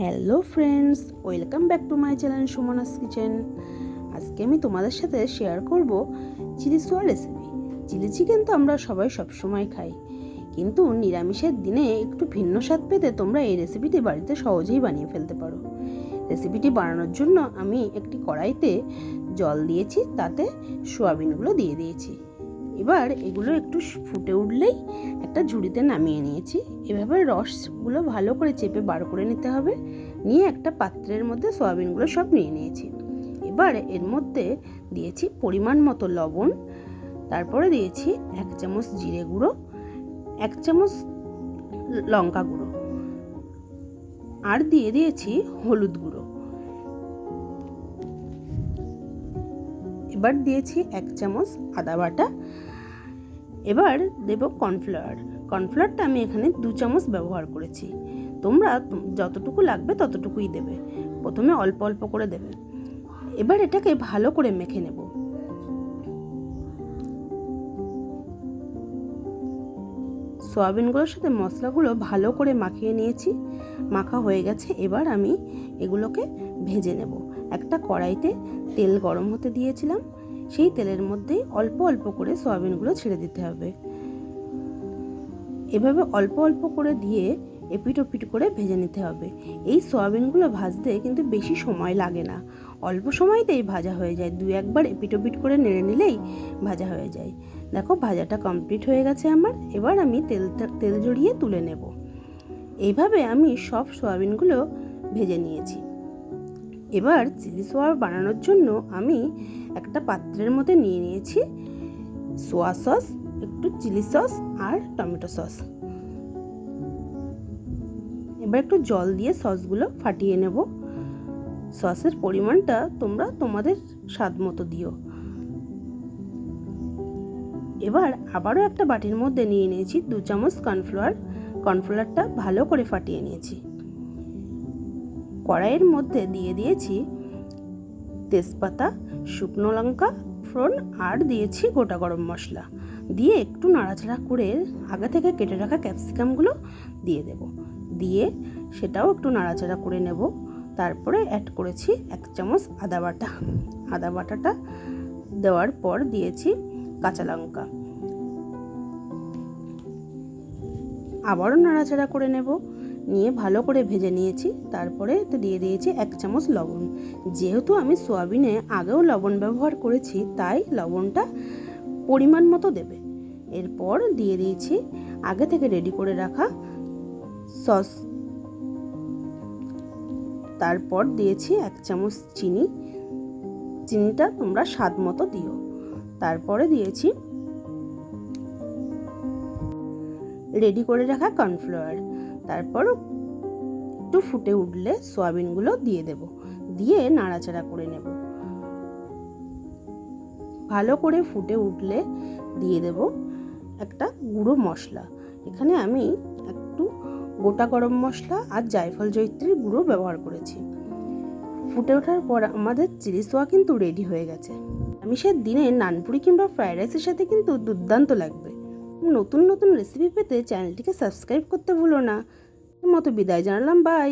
Hello friends, welcome back to my channel Sumana's kitchen. আজকে আমি তোমাদের সাথে শেয়ার করব chilli soya recipe. Chilli chicken তো আমরা সবাই সবসময় খাই। কিন্তু নিরামিষের দিনে একটু ভিন্ন স্বাদ পেতে তোমরা এই রেসিপিটি বাড়িতে সহজেই বানিয়ে ফেলতে পারো। রেসিপিটি বানানোর জন্য আমি একটি কড়াইতে জল দিয়েছি, তাতে সোয়াবিনগুলো দিয়ে দিয়েছি। এবার এগুলো একটু ফুটে উঠলেই একটা ঝুড়িতে নামিয়ে নিয়েছি। এভাবে রসগুলো ভালো করে চেপে বার করে নিতে হবে। নিয়ে একটা পাত্রের মধ্যে সয়াবিনগুলো সব নিয়ে নিয়েছি। এবার এর মধ্যে দিয়েছি পরিমাণ মতো লবণ। তারপরে দিয়েছি এক চামচ জিরে গুঁড়ো, এক চামচ লঙ্কা গুঁড়ো। আর দিয়ে দিয়েছি হলুদ গুঁড়ো। এবার দিয়েছি এক চামচ আদা বাটা। এবার দেব কর্নফ্লাওয়ার। কর্নফ্লাওয়ারটা আমি এখানে দু চামচ ব্যবহার করেছি। তোমরা যতটুকু লাগবে ততটুকুই দেবে। প্রথমে অল্প অল্প করে দেবে। এবার এটাকে ভালো করে মেখে নেব। সয়াবিনগুলোর সাথে মশলাগুলো ভালো করে মাখিয়ে নিয়েছি। মাখা হয়ে গেছে। এবার আমি এগুলোকে ভেজে নেব। একটা কড়াইতে তেল গরম হতে দিয়েছিলাম। সেই তেলের মধ্যেই অল্প অল্প করে সয়াবিনগুলো ছেড়ে দিতে হবে। এভাবে অল্প অল্প করে দিয়ে এপিট ওপিট করে ভেজে নিতে হবে। এই সয়াবিনগুলো ভাজতে কিন্তু বেশি সময় লাগে না। অল্প সময়তেই ভাজা হয়ে যায়। দু একবার এপিট ওপিট করে নেড়ে নিলেই ভাজা হয়ে যায়। দেখো, ভাজাটা কমপ্লিট হয়ে গেছে আমার। এবার আমি তেল তেল জড়িয়ে তুলে নেব। এইভাবে আমি সব সয়াবিনগুলো ভেজে নিয়েছি। এবার চিলি সোয়া বানানোর জন্য আমি একটা পাত্রের মধ্যে নিয়ে নিয়েছি সোয়া সস, একটু চিলি সস আর টমেটো সস। এবার একটু জল দিয়ে সসগুলো ফাটিয়ে নেব। সসের পরিমাণটা তোমরা তোমাদের স্বাদ মতো দিও। এবার আবারও একটা বাটির মধ্যে নিয়ে নিয়েছি দু চামচ কর্নফ্লাওয়ার। কর্নফ্লাওয়ারটা ভালো করে ফাটিয়ে নিয়েছি। কড়াইয়ের মধ্যে দিয়ে দিয়েছি তেজপাতা, শুকনো লঙ্কা, ফোড়ন আর দিয়েছি গোটা গরম মশলা। দিয়ে একটু নাড়াচাড়া করে আগে থেকে কেটে রাখা ক্যাপসিকামগুলো দিয়ে দেব। দিয়ে সেটাও একটু নাড়াচাড়া করে নেব। তারপরে অ্যাড করেছি এক চামচ আদা বাটা। আদা বাটাটা দেওয়ার পর দিয়েছি কাঁচা লঙ্কা। আবারও নাড়াচাড়া করে নেব। নিয়ে ভালো করে ভেজে নিয়েছি। তারপরে তো দিয়ে দিয়েছি এক চামচ লবণ। যেহেতু আমি সোয়াবিনে আগেও লবণ ব্যবহার করেছি, তাই লবণটা পরিমাণ মতো দেবে। এরপর দিয়ে দিয়েছি আগে থেকে রেডি করে রাখা সস। তারপর দিয়েছি এক চামচ চিনি। চিনিটা তোমরা স্বাদ মতো দিও। তারপরে দিয়েছি রেডি করে রাখা কর্নফ্লাওয়ার তারপর একটু ফুটে উঠলে সয়াবিনগুলো দিয়ে দেব। দিয়ে নাড়াচাড়া করে নেব। ভালো করে ফুটে উঠলে দিয়ে দেব একটা গুঁড়ো মশলা। এখানে আমি একটু গোটা গরম মশলা আর জায়ফল জৈত্রীর গুঁড়ো ব্যবহার করেছি। ফুটে ওঠার পর আমাদের চিলি সোয়া কিন্তু রেডি হয়ে গেছে। আমি সে দিনে নানপুরি কিংবা ফ্রাইড রাইসের সাথে কিন্তু দুর্দান্ত লাগবে। নতুন নতুন রেসিপি পেতে চ্যানেলটিকে সাবস্ক্রাইব করতে ভুলো না। মতো বিদায় জানালাম বাই